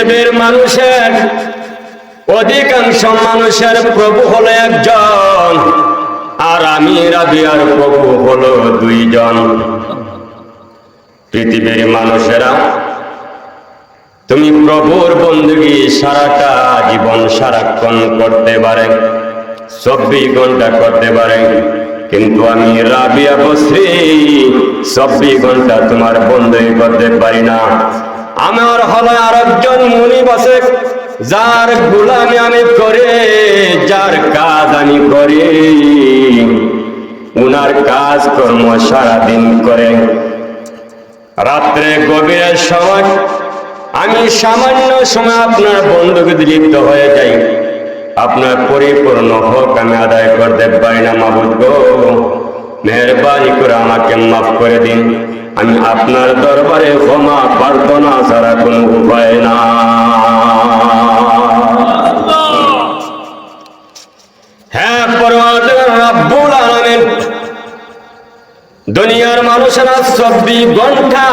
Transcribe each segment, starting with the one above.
পৃথিবীর মানুষের, অধিকাংশ মানুষের প্রভু হলো একজন, আর আমি রাবিয়ার প্রভু হলো দুইজন। পৃথিবীর মানুষেরা, তুমি প্রভুর বন্দুকি সারাটা জীবন সারাক্ষণ করতে পারে, চব্বিশ ঘণ্টা করতে পারে, কিন্তু আমি রাবিয়া বসরি, চব্বিশ ঘণ্টা তোমার বন্দুকি করতে পারি না। আমার হলো আরেকজন মুনি বসে, যার গুলামি আমি করে, যার কাজ আমি করি। উনার কাজ কর্ম সারাদিন করে। রাত্রে গভীরের সময় আমি সামান্য সময় আপনার বন্ধুকে লিপ্ত হয়ে যাই। আপনার পরিপূর্ণ হোক আমি আদায় করতে পারি না, মাবুদ মেহরবানি করে আমাকে মাফ করে দিন। আমি আপনার দরবারে ক্ষমা প্রার্থনা ছাড়া কোনো উপায় না। হ্যাঁ দুনিয়ার মানুষেরা চব্বিশ ঘণ্টা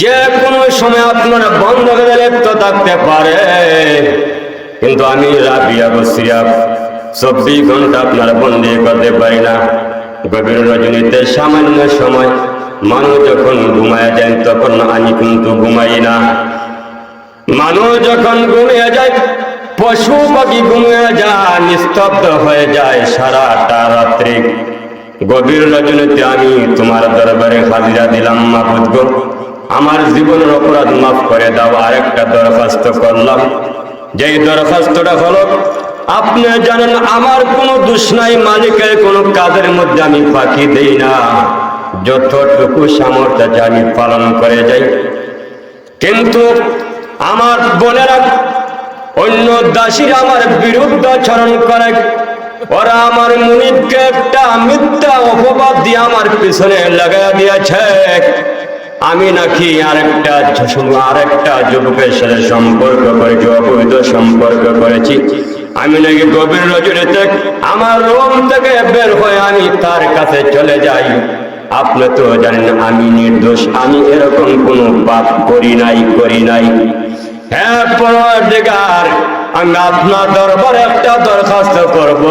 যে কোনো সময় আপনারা বন্ধ করে লিপ্ত থাকতে পারে। কিন্তু আমি রাবিয়া বসিয়া চব্বিশ ঘণ্টা আপনারা বন্দি করতে পারি না। গভীর রজনীতে সামান্য সময় মানুষ যখন ঘুমায় যান তখন আমি কিন্তু ঘুমাই না। মানুষ যখন ঘুমিয়ে যায়, পশু পাখি ঘুমিয়ে যায়, নিস্তব্ধ হয়ে যায় সারাটা রাত্রি। গভীর রজনীতে আমি তোমার দরবারে হাজিরা দিলাম মাবুদ গো। আমার জীবনের অপরাধ মাফ করে দাও, আরেকটা দরখাস্ত করলাম। যেই দরখাস্তটা হলো আপনি জানেন আমার কোনো দোষ নাই, মালিকের কোনো কাজের মধ্যে আমি ফাঁকি দেই না। যতটুকু সামর্থ্য আমি পালন করে যাই। কিন্তু আমার বোনেরা, অন্য দাসীরা আমার বিরুদ্ধ আচরণ করে। ওরা আমার মুনিবকে একটা মিথ্যা অপবাদ দিয়ে আমার পিছনে লাগাই দিয়েছে। আমি নাকি আরেকটা আরেকটা যুবকের সাথে সম্পর্ক করেছি, অবৈধ সম্পর্ক করেছি। আমি নাকি গভীর নজরে রজনীতে আমার রোম থেকে বের হয়ে আমি তার কাছে চলে যাই। আপনি তো জানেন আমি নির্দোষ, আমি এরকম কোনো পাপ করি নাই করি নাই। হ্যাঁ পরদিগার আমি আপনার দরবারে একটা দরখাস্ত করব।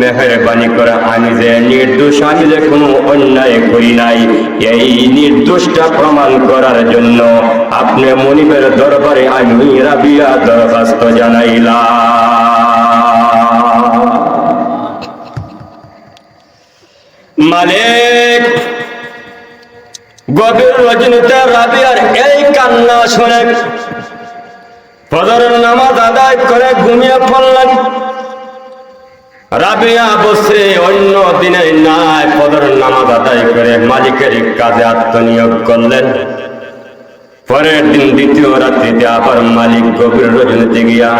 মেহরবানি করে আমি যে নির্দোষ, আমি যে কোনো অন্যায় করি নাই। এই নির্দোষটা প্রমাণ করার জন্য আপনি মনিবের দরবারে আমি রাবিয়া দরখাস্ত জানাইলাম। মালিক, গভীর রজনীতে রাবিয়ার এই কান্না শুনে ফজরের নামাজ আদায় করে ঘুমিয়ে পড়লেন। রাবিয়া বসে অন্য দিনে নাই ফজরের নামাজ আদায় করে মালিকের কাজে আত্মনিয়োগ করলেন। পরের দিন দ্বিতীয় রাত্রিতে আবার মালিক গভীর রজনীতে গিয়া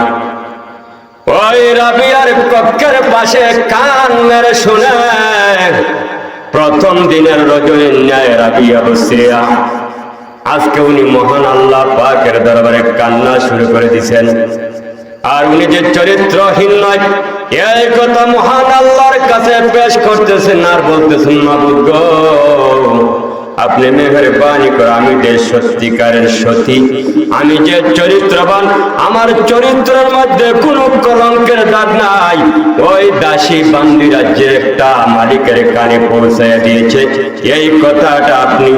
ওই রাবিয়ার কক্ষের পাশে কান মেরে শুনে, প্রথম দিনের রজনীর ন্যায় রাবিয়া বসিয়া আজকে উনি মহান আল্লাহ পাকের দরবারে কান্না শুরু করে দিছেন। আর উনি যে চরিত্রহীন নয়, এই কথা মহান আল্লাহর কাছে পেশ করতেছেন আর বলতেছেন, মাবুদ গো আপনি মেহরবানি করে, আমি যে সত্যিকারের সতী, আমি যে চরিত্রবান, আমার চরিত্রের মধ্যে কোনো কলঙ্কের দাগ নাই। ওই দাসী বান্দি রাজ্যের একটা মালিকের কানে পৌঁছায় দিয়েছে। এই কথাটা আপনি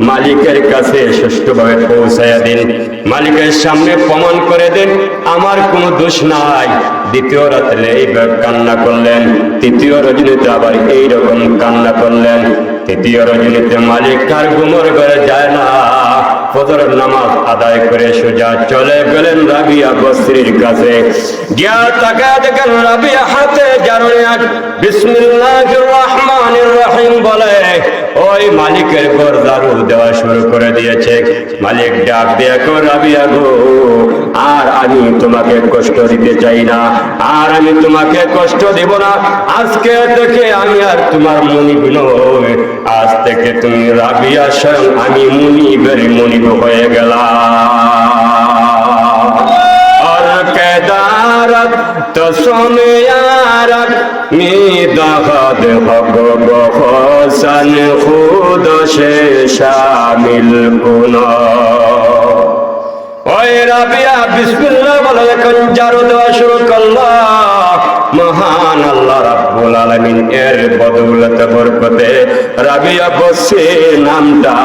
মালিকের কাছে সুষ্ঠুভাবে পৌঁছায় দিন। মালিকের সামনে প্রমাণ করে দিন, আমার কোনো দোষ নাই। দ্বিতীয় রাত্রে এইভাবে কান্না করলেন, তৃতীয় রজনীতে আবার এইরকম কান্না করলেন। তৃতীয় রজনীতে মালিক কার গুমর ঘরে যায় না। ফজরের নামাজ আদায় করে সোজা চলে গেলেন রাবিয়া বস্ত্রীর কাছে। গিয়া দেখেন রাবিয়া হাতে জানুন বিসমিল্লাহির রহমানির রহিম বলে, ওই মালিকের ঘর দারু দেওয়া শুরু করে দিয়েছে। মালিক ডাক দিয়ে রাবিয়া গো আর আমি তোমাকে কষ্ট দিতে চাই না, আর আমি তোমাকে কষ্ট দেব না। আজকে থেকে আমি আর তোমার মনি নই। আজ থেকে তুমি রাবিয়া স্বয়ং আমি মনিবের মনিব হয়ে গেলাম। আর কেদারত তো সোমেয়ারত নিদাহাদ হব বহসান খুদ রাবিয়া বিসমিল্লাহ বলে যখন জারু দেওয়া শুরু করল। মহান আল্লাহ রাব্বুল আলামিন এর বদৌলতে বরকতে রাবিয়া বসির নামটা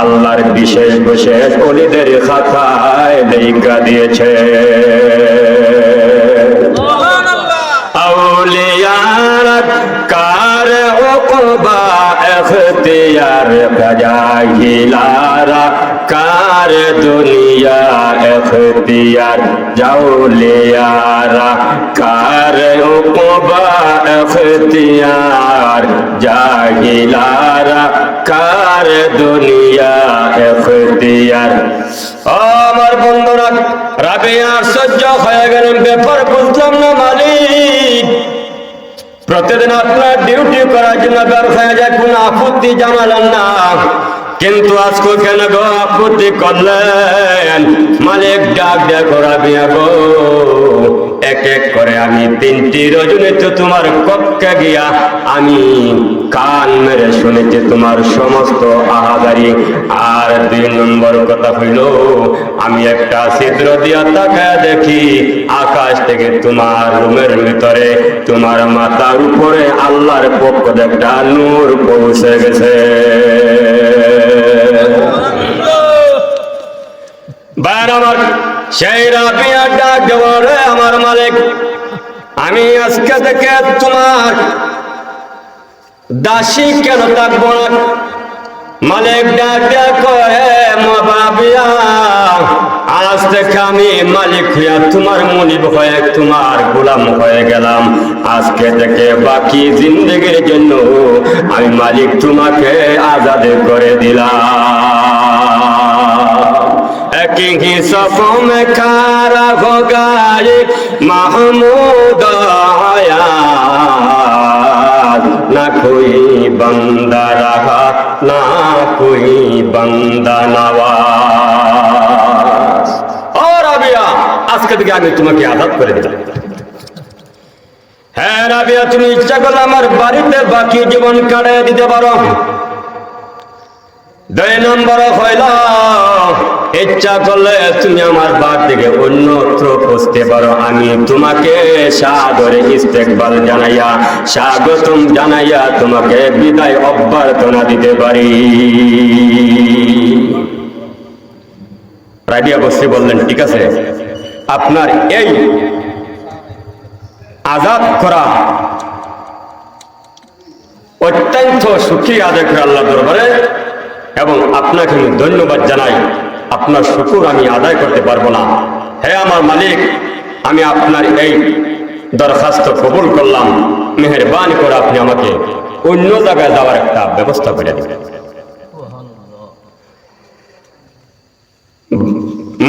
আল্লাহর বিশেষ বিশেষ অলিদের খাতায় লেখা দিয়েছে। আউলিয়ার কার ওকবা এখতিয়ার জাহিলারা কার দুনিয়া এখতিয়ার জাউলিয়ারা, কার ওকবা এখতিয়ার জাহিলারা কার দুনিয়া এখতিয়ার। আমার বন্ধুরা রাবিয়ার সহ্য হয়ে গেলেন, ব্যাপার বুঝলাম না। প্রতিদিন আপনার ডিউটি করার জন্য ব্যবসায় যায়, কোন আপত্তি জানালেন না। কিন্তু আজকে কেন গো আপত্তি করলেন? মালিক ডাক ডাক রাবিয়া গো এক এক করে আমি তিনটি রজনীতে তোমার কক্ষে গিয়া। আমি কান মেরে শুনেছি তোমার সমস্ত আহাদারি আর দুই নম্বর কথা হইল আমি একটা ছিদ্র দিয়া তাকায় দেখি আকাশ থেকে তোমার রুমের ভিতরে তোমার মাথার উপরে আল্লাহর পক্ষ একটা নূর পৌঁছে গেছে। বাইর আমার সেই রাবিয়া ডাক দেবো রে আমার মালিক। আমি আজকে থেকে তোমার দাসী কেন থাকব না? মালিক ডাক আজ থেকে আমি মালিক হইয়া তোমার মনিব হয়ে তোমার গোলাম হয়ে গেলাম। আজকে থেকে বাকি জিন্দগির জন্য আমি মালিক তোমাকে আজাদ করে দিলাম। একই সফো মে খারা হো গায়ে মাহমুদ आयात ना कोई बंदा रहा ना कोई बंदा नवाज और রাবিয়া আজকে থেকে আমি তোমাকে আজাদ করে দিলাম হ্যাঁ রাবিয়া তুমি ইচ্ছা করলে আমার বাড়িতে বাকি জীবন কাটিয়ে দিতে পারো দুই নম্বর হইল ইচ্ছা করলে তুমি আমার বাদ থেকে অন্যত্র খুঁজতে পারো। আমি তোমাকে সাদরে ইস্তেকবাল জানাইয়া, স্বাগতম জানাইয়া তোমাকে বিদায় অভ্যর্থনা দিতে পারি। রাবিয়া বসরি বললেন, ঠিক আছে, আপনার এই আজাদ করা অত্যন্ত সুখী আদায় করে আল্লাহ দরবারে এবং আপনাকে ধন্যবাদ জানাই। আপনার শুকুর আমি আদায় করতে পারব না। হে আমার মালিক, আমি আপনার এই দরখাস্ত কবুল করলাম। মেহরবানি করে আপনি আমাকে অন্য জায়গায় যাওয়ার একটা ব্যবস্থা করে দেবেন।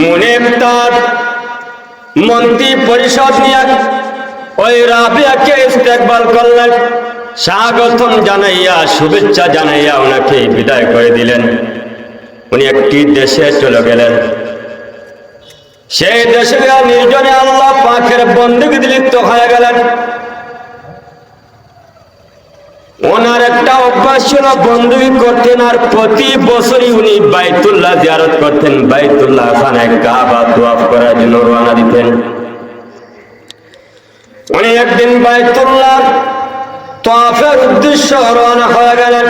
মনে তার মন্ত্রী পরিষদ নিয়ে ওই রাবিয়াকে ইস্তেকবাল করলেন। স্বাগতম জানাইয়া, শুভেচ্ছা জানাইয়া ওনাকে বিদায় করে দিলেন। উনি একটি দেশে চলে গেলেন। সেই দেশে নির্জনে আল্লাহ পাখের বন্দুক লিপ্ত হয়ে গেলেন। ওনার একটা অভ্যাস ছিল, বন্দুকি করতেন আর প্রতি বছরই উনি বাইতুল্লাহ জিয়ারত করতেন। বাইতুল্লাহ খানায় কাবা তোয়াফ করার জন্য রওনা দিতেন। উনি একদিন বাইতুল্লাহ তোয়াফের উদ্দেশ্য রওনা হয়ে গেলেন।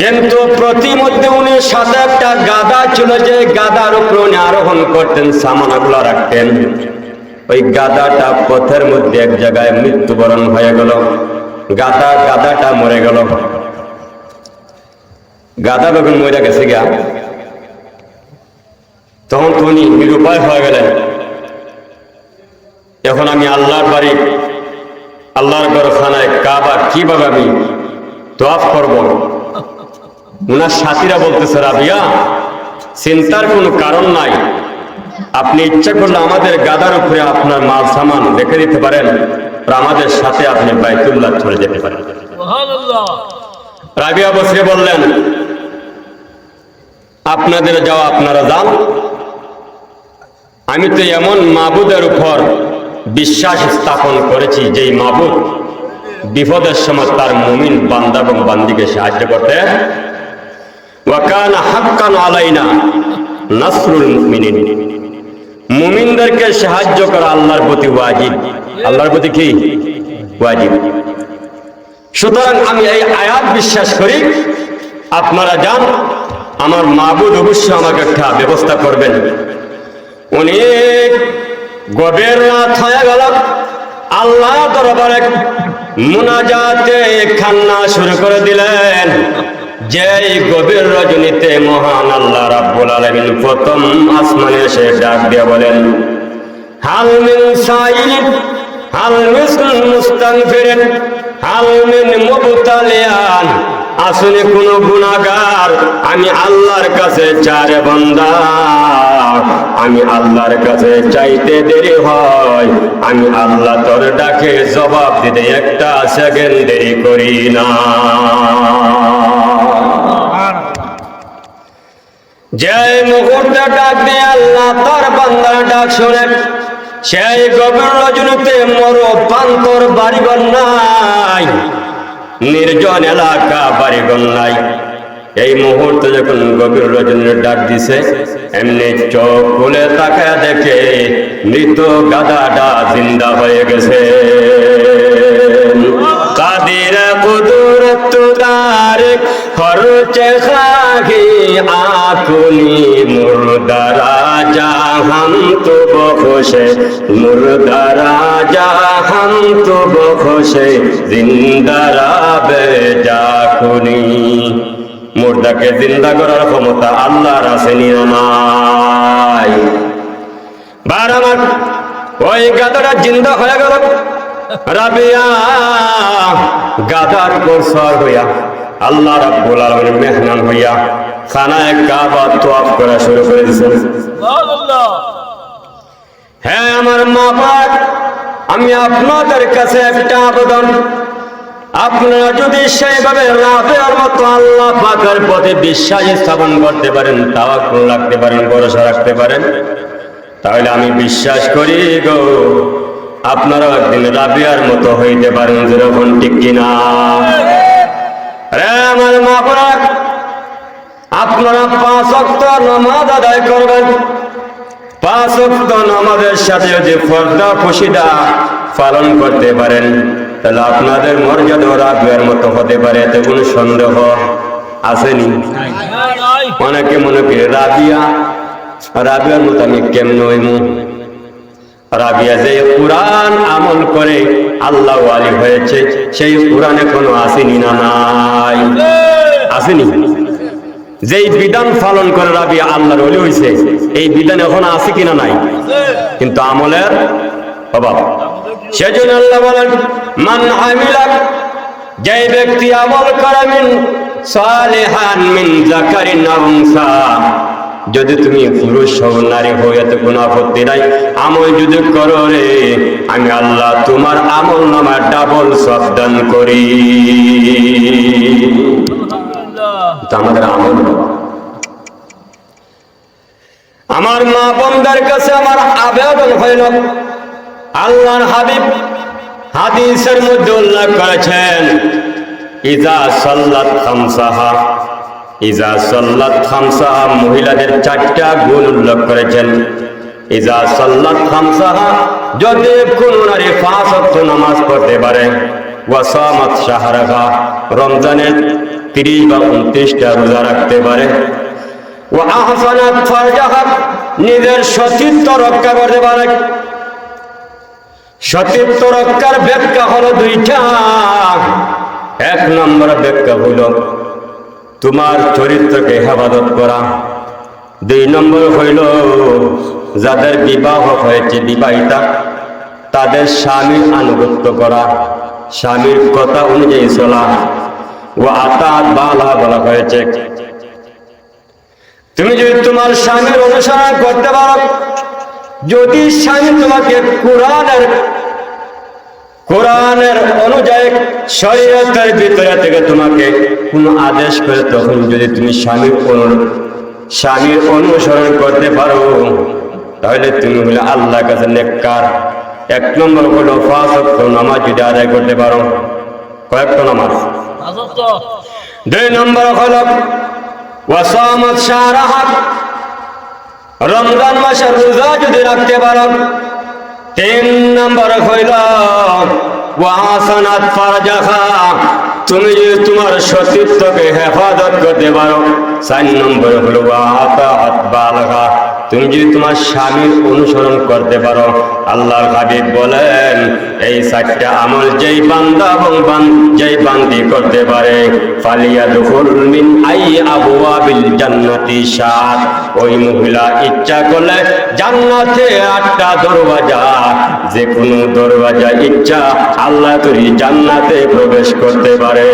কিন্তু প্রতিমধ্যে উনি সাথে একটা গাদা ছিল যে গাদার উপর উনি আরোহণ করতেন, সামানাগুলো রাখতেন। ওই গাদাটা পথের মধ্যে এক জায়গায় মৃত্যুবরণ হয়ে গেল। গাদা, গাদাটা মরে গেল। গাদা যখন মরে গেছে গিয়া, তখন তো উনি নিরুপায় হয়ে গেলেন। এখন আমি আল্লাহর বাড়ি, আল্লাহর গরখানায় কাবা কীভাবে আমি তোয়াফ করব? উনার সাথীরা বলতেছে রাবিয়া চিন্তার কোনো কারণ নাই। আপনি ইচ্ছা করলে আমাদের গাদার উপরে আপনার মাল সামান রেখে দিতে পারেন আমাদের সাথে আপনি বাইতুল্লাহ চলে যেতে পারেন। রাবিয়া বসরে বললেন আপনাদের যাওয়া আপনারা যান। আমি তো এমন মাবুদের উপর বিশ্বাস স্থাপন করেছি যেই মাবুদ বিপদের সময় তার মুমিন বান্দা এবং বান্দিকে সাহায্য করতে ওয়াকান হাক্কান আলাইনা নাসরুল মুমিনিন। মুমিনদেরকে সাহায্য করা আল্লাহর প্রতি ওয়াজিব। আল্লাহর প্রতি কি? ওয়াজিব। সুতরাং আমি এই আয়াত বিশ্বাস করি, আপনারা যান, আমার মাবুদ অবশ্যই আমাকে একটা ব্যবস্থা করবেন। অনেক গভীর রাত হয়ে গেল আল্লাহ দরবারে মুনাজাতে খান্না শুরু করে দিলেন। যে এই গভীর রজনীতে মহান আল্লাহ রাব্বুল আলামিন প্রথম আসমানে এসে ডাক দিয়ে বলেন, হাল মিন সাইল হাল মিন মুস্তাগফিরিন হাল মিন মুবতালিয়ান। আসলে কোন গুনাহগার, আমি আল্লাহর কাছে চারে বান্দা। আমি আল্লাহর কাছে চাইতে দেরি হয়। আমি আল্লাহ তোর ডাকে জবাব দিতে একটা সেকেন্ড দেরি করি না। যে মুহূর্তে ডাক দিয়ে আল্লাহ তার বান্দার ডাক শুনে। সেই গভীর রজনীতে মর, পান্তর বাড়িঘর নাই নির্জন এলাকা বাড়িঘর নাই এই মুহূর্তে যখন গভীর রজনীর ডাক দিছে, এমনি চোখ খুলে তাকায় দেখে মৃত গাদাটা জিন্দা হয়ে গেছে। আকুনি মুর্দারা জাহান তো বখোশে মুর্দারা জাহান তো বখোশে জিন্দারা বেজাকুনি মুর্দাকে জিন্দা করার ক্ষমতা আল্লাহর আছে নিয়মাই বার আমার ওই গাদাটা জিন্দা হয়ে গেল। রাবিয়া, গাদার উপর হইয়া, আল্লাহ রাব্বুল আলামিন মেহমান হইয়া খানায় কাবা তোয়াফ করা শুরু করে দিয়েছেন হ্যাঁ আমার মা বাপ আমি আপনাদের কাছে একটা আবেদন। আপনারা যদি সেইভাবে লাভের মতো আল্লাহ পাকের পথে বিশ্বাস স্থাপন করতে পারেন তাওয়াক্কুল রাখতে পারেন ভরসা রাখতে পারেন তাহলে আমি বিশ্বাস করি গো আপনারাও একদিন রাবিয়ার মতো হইতে পারেন যেরকম ঠিক কিনা। রে আমার মা আপনারা পাঁচ অক্ট নামাজ আদায় করবেন। পাঁচ অক্ট নামাজের সাথে যদি ফর্দা খুশিদা পালন করতে পারেন। তাহলে আপনাদের মর্যাদা রাবিয়ার মতো হতে পারে, এতে কোনো সন্দেহ আসেনি। অনেকে মনে করে রাবিয়া, রাবিয়ার মতো আমি কেমন রাবিয়া যে কোরআন আমল করে আল্লাহ আলী হয়েছে, সেই কোরআনে কোনো আসেনি না নাই? আসেনি? যেই বিধান পালন করে রাবিয়া আল্লাহর অলি হয়েছে এই বিধান এখন আছে কিনা নাই? কিন্তু আমলের অভাব। সেজন্য আল্লাহ বলেন, মান আমিলা যে ব্যক্তি আমল করে মিন সালিহান মিন জাকারিন আও যদি তুমি পুরুষ হও, নারী হও, এতে কোনো আপত্তি নাই। আমল যদি করো রে, আমি আল্লাহ তোমার আমল নামা ডাবল সাবধান করি। আমাদের আমল আমার মা বোনদের কাছে আমার আবেদন হইল, আল্লাহর হাবিব হাদিসের মধ্যে উল্লেখ করেছেন, ইজা সাল্লাত খামসাহা। ইজা খামসাহা মহিলাদের চারটা গুণ উল্লেখ করেছেন, ইজা খামসাহা যদি কোন নারী পাঁচ নামাজ পড়তে পারে ওয়াসামাত রমজানের তিরিশ বা উনত্রিশটা রোজা রাখতে পারে। ও আহসানাত ফারজাহা, নিজের সতীত্ব রক্ষা করতে পারে। সতীত্ব রক্ষার ব্যাখ্যা হলো দুইটা। এক নম্বর ব্যাখ্যা হইল তোমার চরিত্রকে হেফাজত করা। দুই নম্বর হইল যাদের বিবাহ হয়েছে বিবাহিতা, তাদের স্বামীর আনুগত্য করা। স্বামীর কথা অনুযায়ী চলা। ও আতাত বালা বলা হয়েছে। তুমি যদি তোমার স্বামীর অনুসরণ করতে পারো, যদি স্বামী তোমাকে কোরআনের কোরআনের অনুযায়ী শরীয়তের ভিতরে থেকে তোমাকে কোন আদেশ করে, তখন যদি তুমি স্বামীর স্বামীর অনুসরণ করতে পারো, তাহলে তুমি হলে আল্লাহর কাছে নেককার। এক নম্বর হলো ওয়াক্ত নামাজ যদি আদায় করতে পারো। কয়েকটা নামাজ। দুই নম্বর হলো রমজান মাসের রোজা যদি রাখতে পারো, তিন নম্বর হইল তুমি যদি তোমার সতীত্বকে হেফাজত করতে পারো, চার নম্বর হলো বালাগা। তুমি যদি তোমার স্বামীর অনুসরণ করতে পারো, আল্লাহর হাবিব বলেন, এই চারটা আমল যেই বান্দা এবং যেই বান্দি করতে পারে ফালিয়া দুখুল মিন আই আবওয়াবিল জান্নাতি সাত। ওই মহিলা ইচ্ছা করলে জান্নাতে আটটা দরওয়াজা যে কোনো দরওয়াজা ইচ্ছা, আল্লাহ তরি জান্নাতে প্রবেশ করতে পারে।